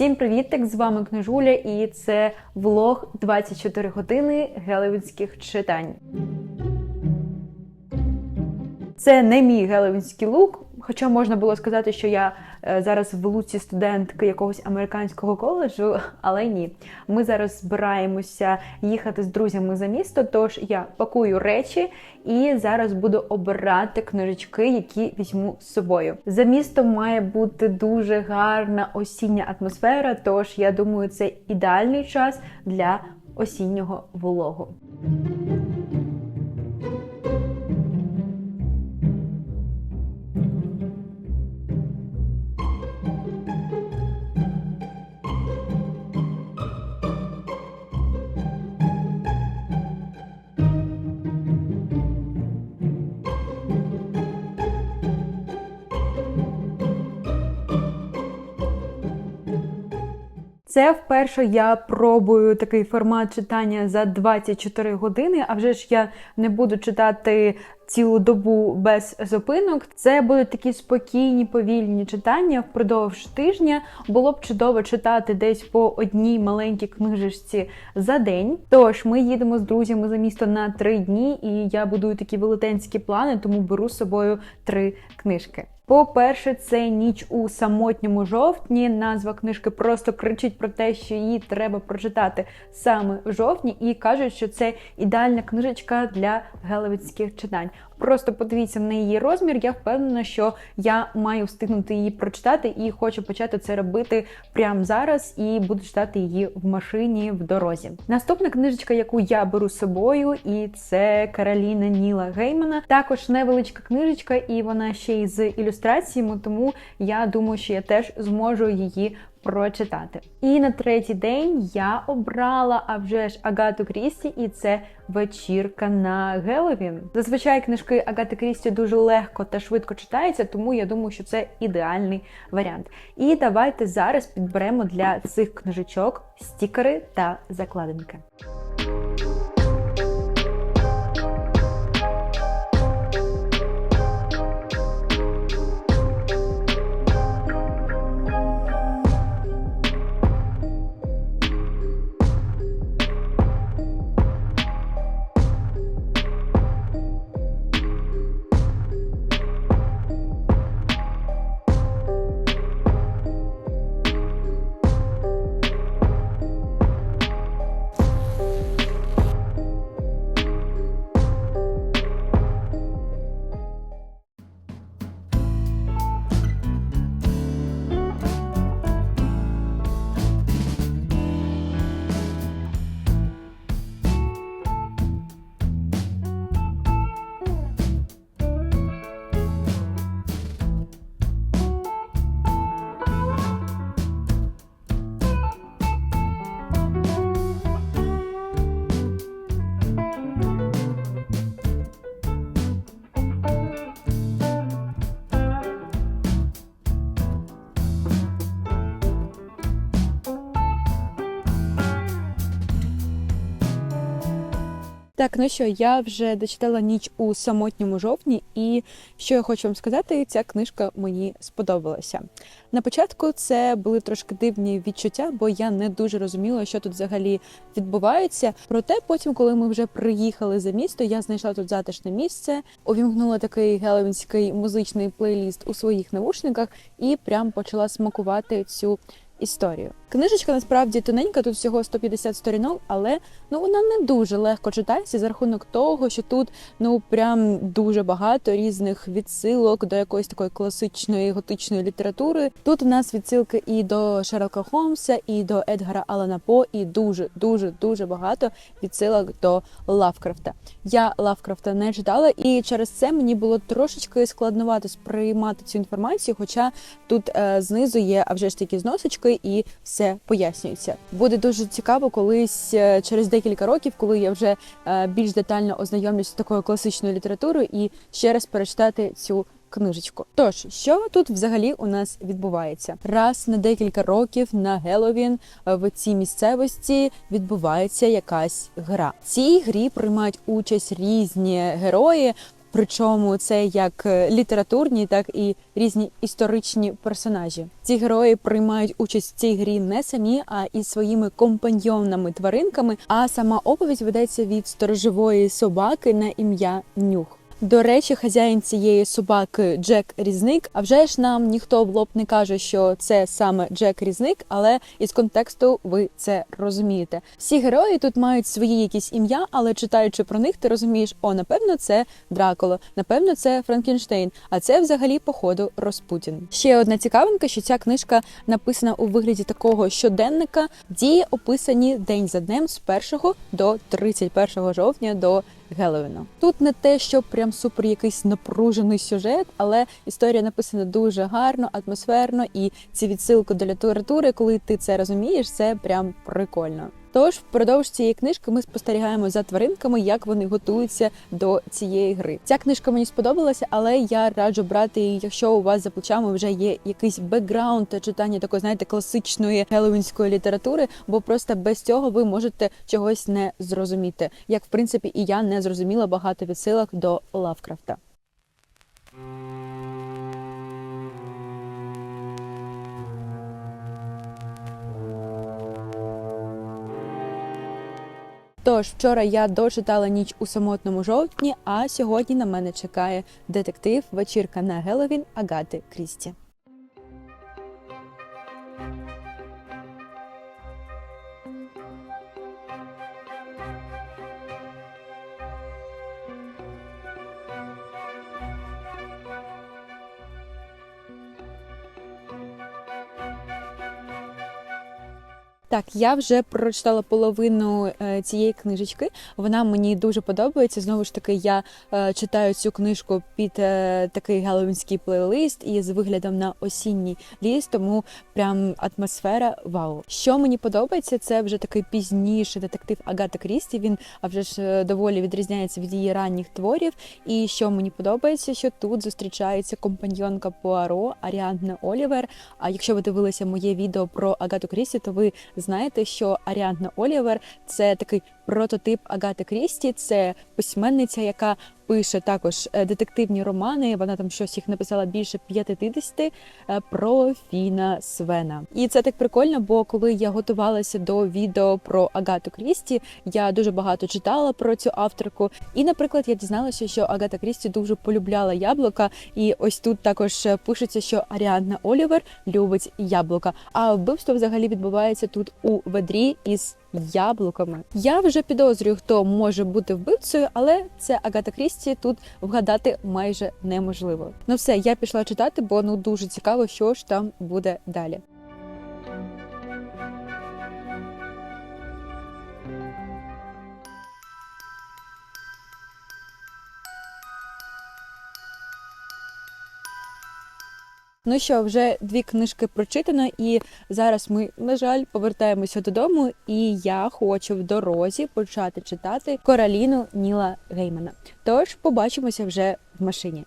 Всім привітик! З вами Книжуля, і це влог 24 години гелевінських читань. Це не мій гелевінський лук, хоча можна було сказати, що я зараз в луці студентки якогось американського коледжу, але ні. Ми зараз збираємося їхати з друзями за місто, тож я пакую речі і зараз буду обирати книжечки, які візьму з собою. За містом має бути дуже гарна осіння атмосфера, тож я думаю, це ідеальний час для осіннього вологу. Це вперше я пробую такий формат читання за 24 години. А вже ж я не буду читати цілу добу без зупинок. Це будуть такі спокійні, повільні читання впродовж тижня. Було б чудово читати десь по одній маленькій книжечці за день. Тож ми їдемо з друзями за місто на три дні, і я будую такі велетенські плани, тому беру з собою три книжки. По-перше, це ніч у самотньому жовтні. Назва книжки просто кричить про те, що її треба прочитати саме в жовтні, і кажуть, що це ідеальна книжечка для геловіцьких читань. Просто подивіться на її розмір. Я впевнена, що я маю встигнути її прочитати і хочу почати це робити прямо зараз і буду читати її в машині в дорозі. Наступна книжечка, яку я беру з собою, і це Кароліна Ніла Геймана. Також невеличка книжечка, і вона ще й з ілюстраціями, тому я думаю, що я теж зможу її прочитати. І на третій день я обрала а вже ж Агату Крісті, і це вечірка на Геловін. Зазвичай книжки Агати Крісті дуже легко та швидко читаються, тому я думаю, що це ідеальний варіант. І давайте зараз підберемо для цих книжечок стікери та закладинки. Так, ну що, я вже дочитала ніч у самотньому жовтні, і що я хочу вам сказати, ця книжка мені сподобалася. На початку це були трошки дивні відчуття, бо я не дуже розуміла, що тут взагалі відбувається. Проте, потім, коли ми вже приїхали за місто, я знайшла тут затишне місце, увімкнула такий геловінський музичний плейліст у своїх навушниках і прям почала смакувати цю історію. Книжечка насправді тоненька, тут всього 150 сторінок, але ну вона не дуже легко читається за рахунок того, що тут ну прям дуже багато різних відсилок до якоїсь такої класичної готичної літератури. Тут у нас відсилки і до Шерлока Холмса, і до Едгара Алана По, і дуже дуже дуже багато відсилок до Лавкрафта. Я Лавкрафта не читала, і через це мені було трошечки складновато сприймати цю інформацію. Хоча тут е, знизу є а вже ж такі зносочки, і все пояснюється. Буде дуже цікаво, колись е, через декілька років, коли я вже е, більш детально ознайомлюсь з такою класичною літературою, і ще раз перечитати цю. Книжечку. Тож, що тут взагалі у нас відбувається? Раз на декілька років на Геловін е, в цій місцевості відбувається якась гра. В цій грі приймають участь різні герої. Причому це як е, літературні, так і різні історичні персонажі. Ці герої приймають участь в цій грі не самі, а із своїми компаньйонними тваринками. А сама оповідь ведеться від сторожової собаки на ім'я Нюх. До речі, хазяїн цієї собаки Джек Різник. А вже ж нам ніхто в лоб не каже, що це саме Джек Різник, але із контексту ви це розумієте. Всі герої тут мають свої якісь ім'я, але читаючи про них, ти розумієш, о, напевно, це Дракула, напевно, це Франкенштейн. А це взагалі, походу, Розпутін. Ще одна цікавинка, що ця книжка написана у вигляді такого щоденника. Дії описані день за днем з 1 до 31 жовтня до Геловіна. Тут не те, що прям супер якийсь напружений сюжет, але історія написана дуже гарно, атмосферно, і ці відсилки до літератури, коли ти це розумієш, це прям прикольно. Тож, впродовж цієї книжки ми спостерігаємо за тваринками, як вони готуються до цієї гри. Ця книжка мені сподобалася, але я раджу брати її, якщо у вас за плечами вже є якийсь бекграунд та читання такої, знаєте, класичної геловінської літератури, бо просто без цього ви можете чогось не зрозуміти. Як в принципі і я не зрозуміла багато відсилок до Лавкрафта. Тож вчора я дочитала ніч у самотному жовтні, а сьогодні на мене чекає детектив вечірка на Геловін Агати Крісті. Так, я вже прочитала половину е, цієї книжечки. Вона мені дуже подобається. Знову ж таки, я е, читаю цю книжку під е, такий геловінський плейлист із виглядом на осінній ліс, тому прям атмосфера вау. Що мені подобається, це вже такий пізніший детектив Агата Крісті. Він вже ж доволі відрізняється від її ранніх творів. І що мені подобається, що тут зустрічається компаньйонка Пуаро Аріанна Олівер. А якщо ви дивилися моє відео про Агату Крісті, то ви знаєте, що Аріанна Олівер це такий прототип Агати Крісті, це письменниця, яка пише також е, детективні романи. Вона там щось їх написала більше 50 е, про Фіна Свена. І це так прикольно, бо коли я готувалася до відео про Агату Крісті, я дуже багато читала про цю авторку. І, наприклад, я дізналася, що Агата Крісті дуже полюбляла яблука. І ось тут також е, пишеться, що Аріанна Олівер любить яблука. А вбивство взагалі відбувається тут у ведрі із яблуками. Я вже підозрюю, хто може бути вбивцею, але це Агата Крісті тут вгадати майже неможливо. Ну все, я пішла читати, бо ну дуже цікаво, що ж там буде далі. Ну що, вже дві книжки прочитано, і зараз ми, на жаль, повертаємося додому. І я хочу в дорозі почати читати Кораліну Ніла Геймана. Тож побачимося вже в машині.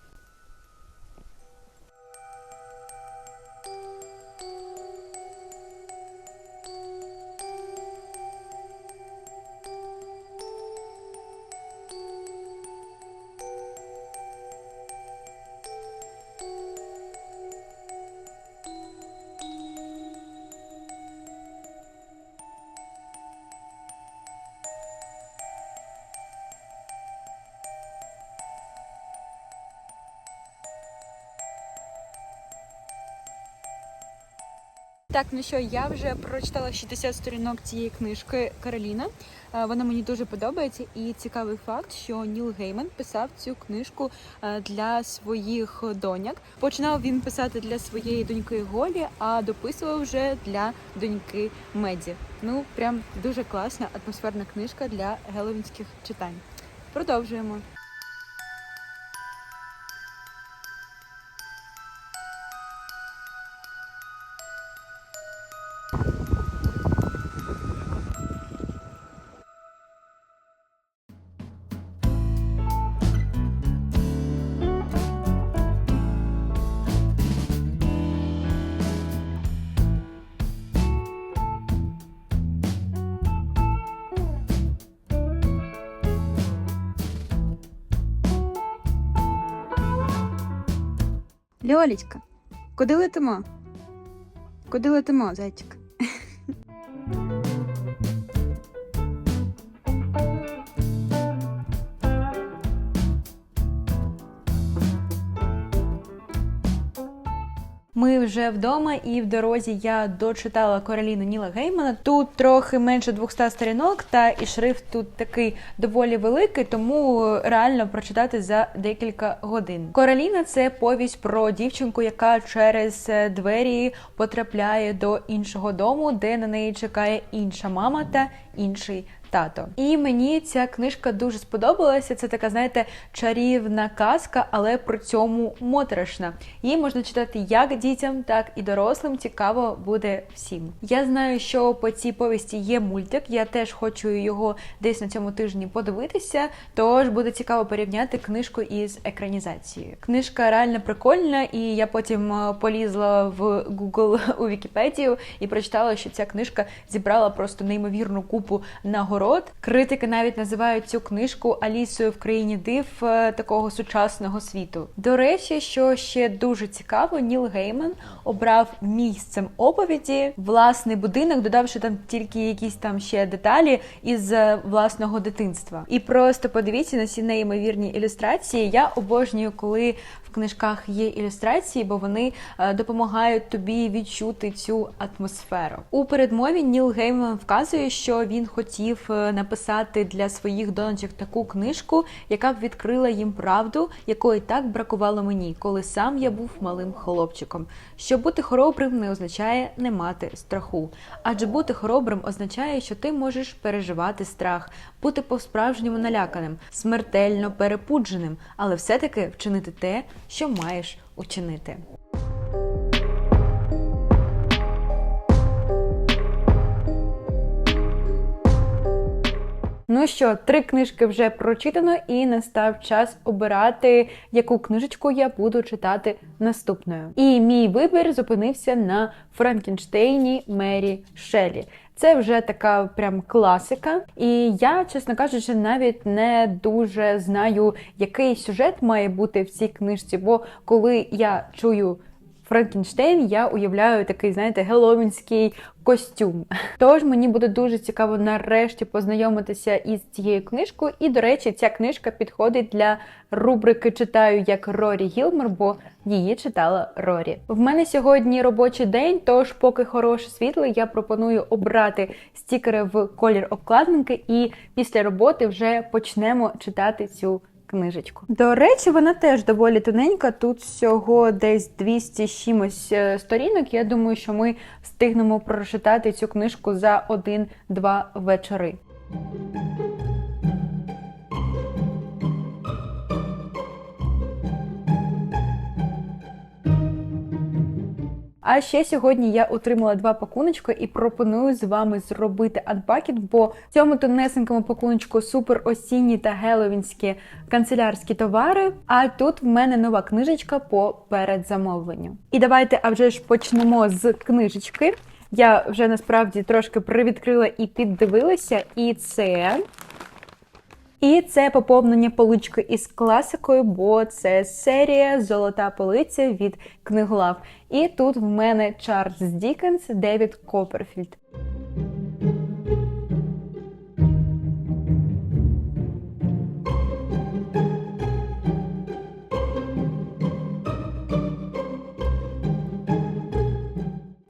Так, ну що, я вже прочитала 60 сторінок цієї книжки Кароліна. Е, Вона мені дуже подобається, і цікавий факт, що Ніл Гейман писав цю книжку е, для своїх доньок. Починав він писати для своєї доньки Голі, а дописував вже для доньки Меді. Ну, прям дуже класна атмосферна книжка для геловінських читань. Продовжуємо. Льолічка, куди летимо? Куди летимо, зайчик? Ми вже вдома, і в дорозі я дочитала Короліну Ніла Геймана. Тут трохи менше 200 сторінок, та і шрифт тут такий доволі великий, тому реально прочитати за декілька годин. Короліна це повість про дівчинку, яка через двері потрапляє до іншого дому, де на неї чекає інша мама та інший. Тато, і мені ця книжка дуже сподобалася. Це така, знаєте, чарівна казка, але при цьому моторошна. Її можна читати як дітям, так і дорослим. Цікаво буде всім. Я знаю, що по цій повісті є мультик. Я теж хочу його десь на цьому тижні подивитися. Тож буде цікаво порівняти книжку із екранізацією. Книжка реально прикольна, і я потім е, полізла в Google у Вікіпедію і прочитала, що ця книжка зібрала просто неймовірну купу нагород. Критики навіть називають цю книжку Алісою в країні див е, такого сучасного світу. До речі, що ще дуже цікаво, Ніл Гейман обрав місцем оповіді власний будинок, додавши там тільки якісь там ще деталі із е, власного дитинства. І просто подивіться на ці неймовірні ілюстрації. Я обожнюю, коли книжках є ілюстрації, бо вони е, допомагають тобі відчути цю атмосферу. У передмові Ніл Гейман вказує, що він хотів е, написати для своїх донечок таку книжку, яка б відкрила їм правду, якої так бракувало мені, коли сам я був малим хлопчиком. Що бути хоробрим не означає не мати страху, адже бути хоробрим означає, що ти можеш переживати страх, бути по-справжньому наляканим, смертельно перепудженим, але все-таки вчинити те, що маєш учинити. Ну що, три книжки вже прочитано, і настав час обирати, яку книжечку я буду читати наступною. І мій вибір зупинився на Франкенштейні Мері Шелі. Це вже така прям класика. І я, чесно кажучи, навіть не дуже знаю, який сюжет має бути в цій книжці, бо коли я чую. Франкенштейн, я уявляю такий, знаєте, геловінський костюм. Тож мені буде дуже цікаво нарешті познайомитися із цією книжкою. І, до речі, ця книжка підходить для рубрики Читаю як Рорі Гілмер, бо її читала Рорі. В мене сьогодні робочий день, тож, поки хороше світло, я пропоную обрати стікери в колір обкладинки, і після роботи вже почнемо читати цю книжечку. До речі, вона теж доволі тоненька. Тут всього десь 200 з чимось е, сторінок. Я думаю, що ми встигнемо прочитати цю книжку за один-два вечори. А ще сьогодні я отримала два пакуночки і пропоную з вами зробити анпакінг, бо в цьому тонесенькому пакуночку супер осінні та геловінські канцелярські товари. А тут в мене нова книжечка по передзамовленню. І давайте, а вже ж почнемо з книжечки. Я вже насправді трошки привідкрила і піддивилася, і це. І це поповнення полички із класикою, бо це серія Золота полиця від книглав. І тут в мене Чарльз Дікенс, Девід Копперфільд.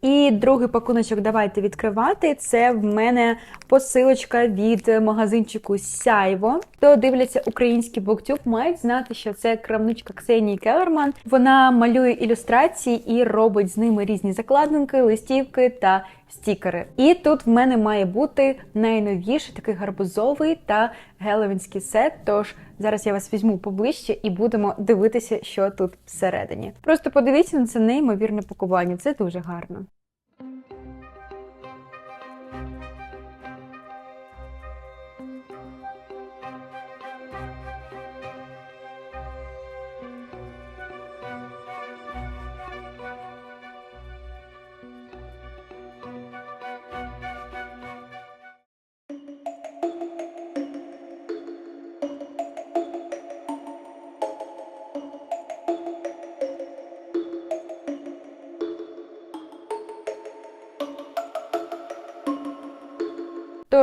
І другий пакуночок давайте відкривати. Це в мене посилочка від магазинчику Сяйво. Хто дивляться український буктюб, мають знати, що це крамничка Ксенії Келерман. Вона малює ілюстрації і робить з ними різні закладинки, листівки та стікери. І тут в мене має бути найновіший такий гарбузовий та геловінський сет. Тож зараз я вас візьму поближче і будемо дивитися, що тут всередині. Просто подивіться на це неймовірне пакування. Це дуже гарно.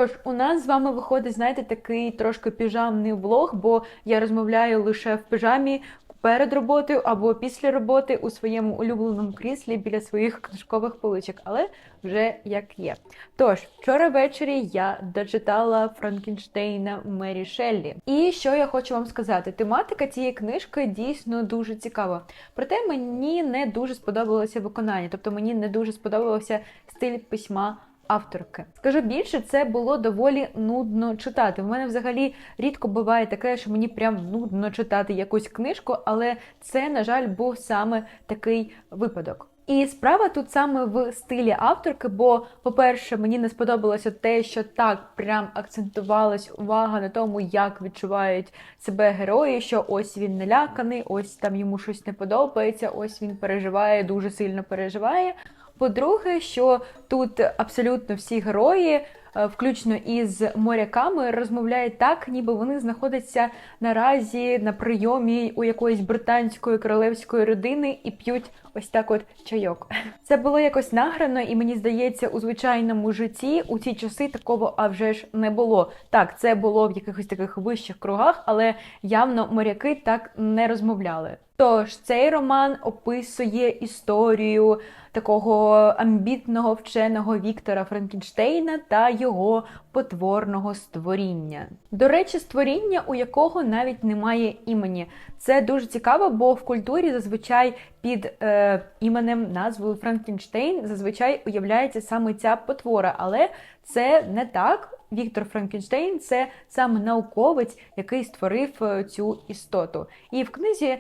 Тож, у нас з вами виходить, знаєте, такий трошки піжамний влог, бо я розмовляю лише в піжамі перед роботою або після роботи у своєму улюбленому кріслі біля своїх книжкових поличок, але вже як є. Тож, вчора ввечері я дочитала Франкенштейна Мері Шеллі. І що я хочу вам сказати? Тематика цієї книжки дійсно дуже цікава. Проте мені не дуже сподобалося виконання, тобто мені не дуже сподобався стиль письма. Авторки, скажу більше, це було доволі нудно читати. У мене взагалі рідко буває таке, що мені прям нудно читати якусь книжку, але це, на жаль, був саме такий випадок. І справа тут саме в стилі авторки, бо, по-перше, мені не сподобалося те, що так прям акцентувалась увага на тому, як відчувають себе герої, що ось він наляканий, ось там йому щось не подобається, ось він переживає, дуже сильно переживає. По-друге, що тут абсолютно всі герої, е, включно із моряками, розмовляють так, ніби вони знаходяться наразі на прийомі у якоїсь британської королевської родини і п'ють ось так от чайок. Це було якось награно, і мені здається, у звичайному житті у ті часи такого а вже ж не було. Так, це було в якихось таких вищих кругах, але явно моряки так не розмовляли. Тож цей роман описує історію такого амбітного вченого Віктора Франкенштейна та його потворного створіння. До речі, створіння, у якого навіть немає імені. Це дуже цікаво, бо в культурі зазвичай під е, іменем назвою Франкенштейн зазвичай уявляється саме ця потвора, але це не так. Віктор Франкенштейн це саме науковець, який створив е, цю істоту. І в книзі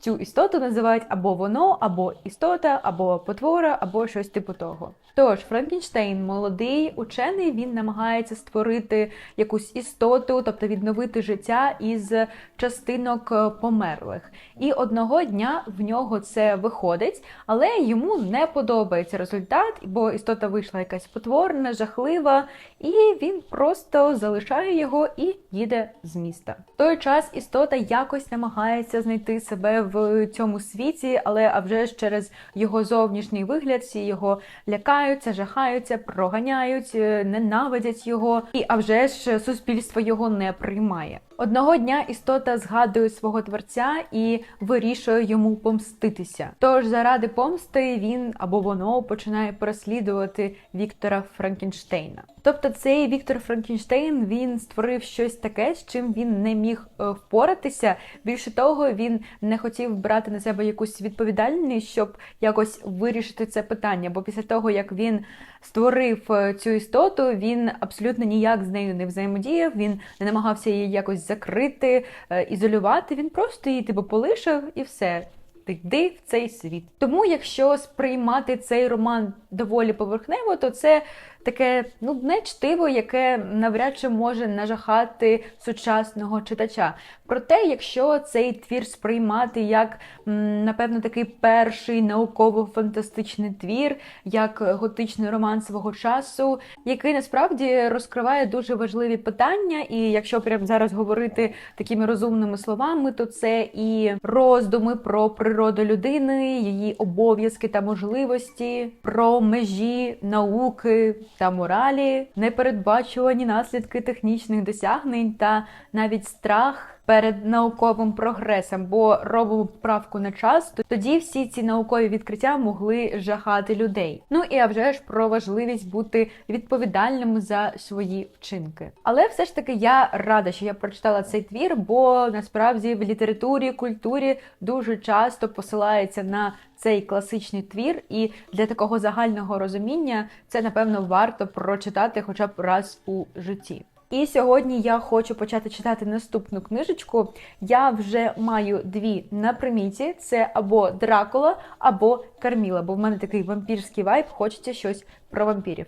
цю істоту називають або воно, або істота, або потвора, або щось типу того. Тож Франкенштейн, молодий учений, він намагається створити якусь істоту, тобто відновити життя із частинок е, померлих. І одного дня в нього це виходить, але йому не подобається результат, бо істота вийшла якась потворна, жахлива, і він просто залишає його і їде з міста. В той час істота якось намагається знайти себе в цьому світі, але а вже ж через його зовнішній вигляд всі його лякаються, жахаються, проганяють, е, ненавидять його, і а вже ж суспільство його не приймає. Одного дня істота згадує свого творця і вирішує йому помститися. Тож заради помсти він або воно починає переслідувати Віктора Франкенштейна. Тобто, цей Віктор Франкенштейн він створив щось таке, з чим він не міг е, впоратися. Більше того, він не хотів брати на себе якусь відповідальність, щоб якось вирішити це питання. Бо після того, як він створив е, цю істоту, він абсолютно ніяк з нею не взаємодіяв. Він не намагався її якось закрити, е, ізолювати. Він просто її типу полишив і все. Ти йди в цей світ. Тому, якщо сприймати цей роман доволі поверхнево, то це таке нудне чтиво, яке навряд чи може нажахати сучасного читача. Проте, якщо цей твір сприймати як, напевно, такий перший науково-фантастичний твір, як готичний роман свого часу, який насправді розкриває дуже важливі питання, і якщо прямо зараз говорити такими розумними словами, то це і роздуми про природу людини, її обов'язки та можливості, про межі науки та моралі, непередбачувані наслідки технічних досягнень та навіть страх. Перед науковим прогресом, бо робимо правку на час, то тоді всі ці наукові відкриття могли жахати людей. Ну і а вже ж про важливість бути відповідальним за свої вчинки. Але все ж таки я рада, що я прочитала цей твір, бо насправді в літературі, культурі дуже часто посилається на цей класичний твір, і для такого загального розуміння це напевно варто прочитати хоча б раз у житті. І сьогодні я хочу почати читати наступну книжечку. Я вже маю дві на приміті: це або Дракула, або Карміла, бо в мене такий вампірський вайб, хочеться щось про вампірів.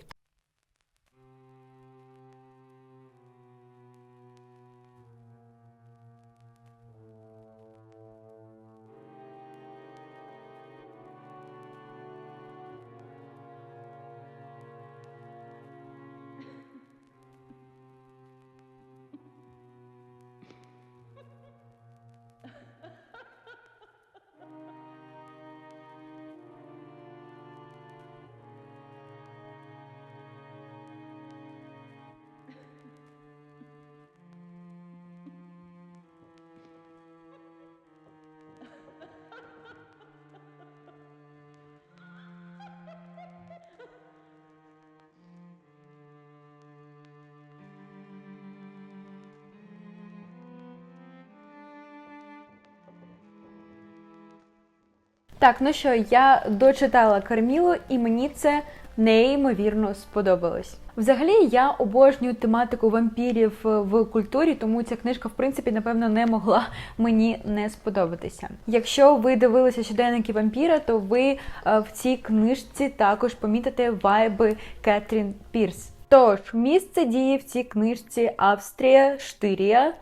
Так, ну що, я дочитала Кармілу, і мені це неймовірно сподобалось. Взагалі, я обожнюю тематику вампірів в культурі, тому ця книжка, в принципі, напевно, не могла мені не сподобатися. Якщо ви дивилися щоденники вампіра, то ви е, в цій книжці також помітите вайби Кетрін Пірс. Тож, місце дії в цій книжці Австрія, Штирія,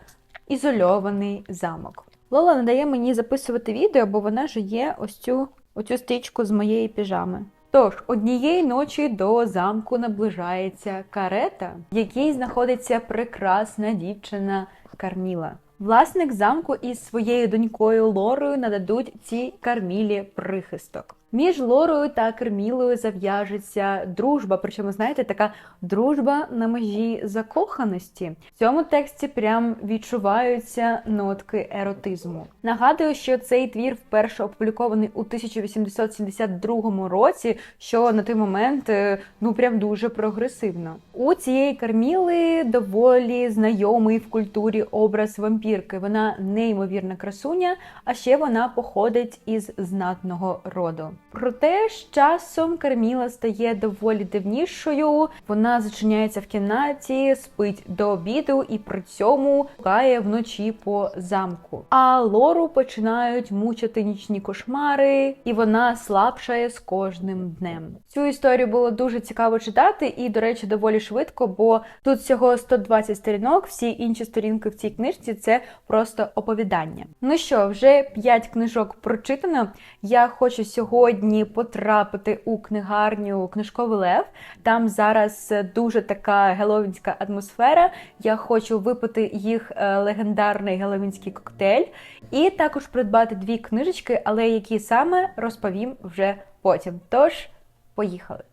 ізольований замок. Лола надає мені записувати відео, бо вона ж є ось цю оцю стрічку з моєї піжами. Тож, однієї ночі до замку наближається карета, в якій знаходиться прекрасна дівчина Карміла. Власник замку із своєю донькою Лорою нададуть цій Кармілі прихисток. Між Лорою та Кармілою зав'яжеться дружба, причому, знаєте, така дружба на межі закоханості. В цьому тексті прям відчуваються нотки еротизму. Нагадую, що цей твір вперше опублікований у 1872 році, що на той момент е, ну прям дуже прогресивно. У цієї Карміли доволі знайомий в культурі образ вампірки. Вона неймовірна красуня, а ще вона походить із знатного роду. Проте з часом Карміла стає доволі дивнішою. Вона зачиняється в кімнаті, спить до обіду і при цьому гукає вночі по замку. А Лору починають мучити нічні кошмари, і вона слабшає з кожним днем. Цю історію було дуже цікаво читати, і, до речі, доволі швидко, бо тут всього 120 сторінок, всі інші сторінки в цій книжці це просто оповідання. Ну що, вже 5 книжок прочитано. Я хочу сьогодні потрапити у книгарню Книжковий Лев. Там зараз дуже така геловінська атмосфера. Я хочу випити їх е, легендарний геловінський коктейль, і також придбати дві книжечки, але які саме розповім вже потім. Тож, поїхали.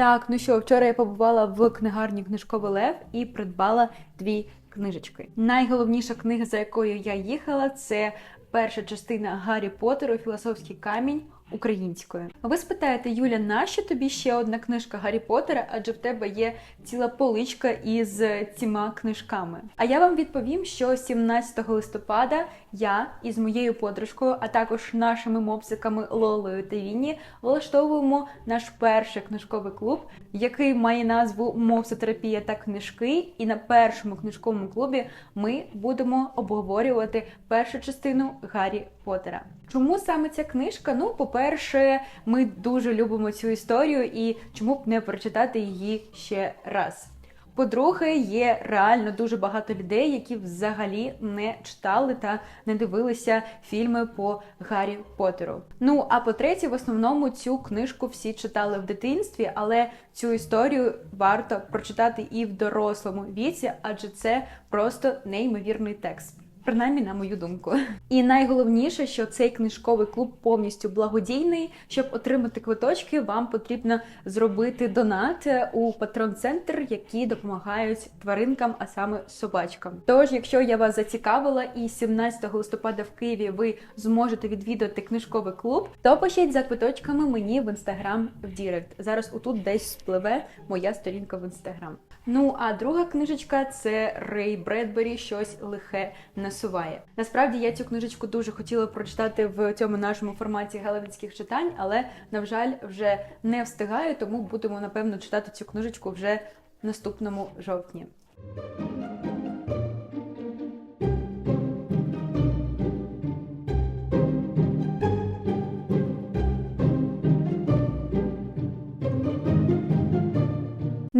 Так, ну що, вчора я побувала в книгарні Книжковий Лев і придбала дві книжечки. Найголовніша книга, за якою я їхала, це перша частина Гаррі Поттеру Філософський камінь українською. Ви спитаєте, Юля, нащо тобі ще одна книжка Гаррі Поттера, адже в тебе є ціла поличка із цими книжками. А я вам відповім, що 17 листопада я із моєю подружкою, а також нашими мопсиками Лолою та Вінні влаштовуємо наш перший книжковий клуб, який має назву Мопсотерапія та книжки. І на першому книжковому клубі ми будемо обговорювати першу частину Гаррі Поттера. Чому саме ця книжка? Ну, по-перше, ми дуже любимо цю історію, і чому б не прочитати її ще раз. По-друге, є реально дуже багато людей, які взагалі не читали та не дивилися фільми по Гаррі Поттеру. Ну а по-третє, в основному цю книжку всі читали в дитинстві, але цю історію варто прочитати і в дорослому віці, адже це просто неймовірний текст. Принаймні, на мою думку. І найголовніше, що цей книжковий клуб повністю благодійний. Щоб отримати квиточки, вам потрібно зробити донат у патрон центр, які допомагають тваринкам, а саме собачкам. Тож, якщо я вас зацікавила, і 17 листопада в Києві ви зможете відвідати книжковий клуб, то пишіть за квиточками мені в інстаграм в Дірект. Зараз отут десь спливе моя сторінка в інстаграм. Ну а друга книжечка це Рей Бредбері щось лихе насуває. Насправді я цю книжечку дуже хотіла прочитати в цьому нашому форматі галевінських читань, але на жаль, вже не встигаю, тому будемо напевно читати цю книжечку вже наступному жовтні.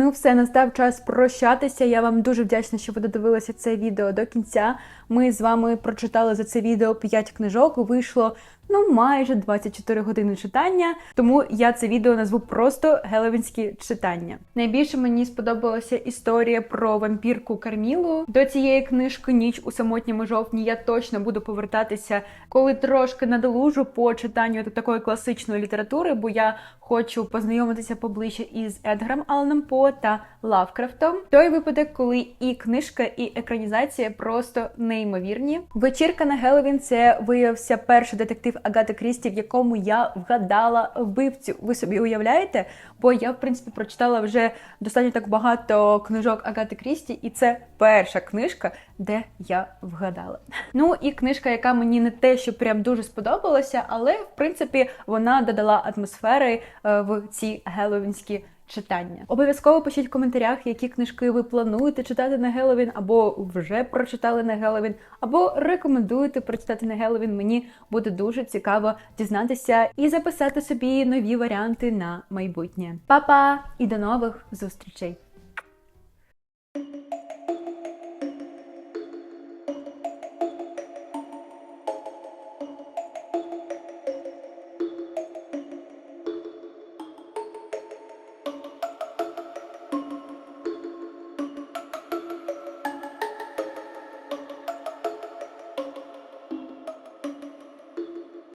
Ну, все, настав час прощатися. Я вам дуже вдячна, що ви додивилися це відео до кінця. Ми з вами прочитали за це відео 5 книжок. Вийшло ну майже 24 години читання. Тому я це відео назву просто геловінські читання. Найбільше мені сподобалася історія про вампірку Кармілу. До цієї книжки Ніч у самотньому жовтні я точно буду повертатися, коли трошки надолужу по читанню такої класичної літератури, бо я хочу познайомитися поближче із Едгаром Алленом По та Лавкрафтом. Той випадок, коли і книжка, і екранізація просто неймовірні. Вечірка на Геловін це виявився перший детектив Агати Крісті, в якому я вгадала вбивцю. Ви собі уявляєте? Бо я, в принципі, прочитала вже достатньо так багато книжок Агати Крісті, і це перша книжка, де я вгадала. Ну і книжка, яка мені не те, що прям дуже сподобалася, але в принципі вона додала атмосфери е, в ці геловінські читання. Обов'язково пишіть в коментарях, які книжки ви плануєте читати на Геловін, або вже прочитали на Геловін, або рекомендуєте прочитати на Геловін. Мені буде дуже цікаво дізнатися і записати собі нові варіанти на майбутнє. Па-па! і до нових зустрічей!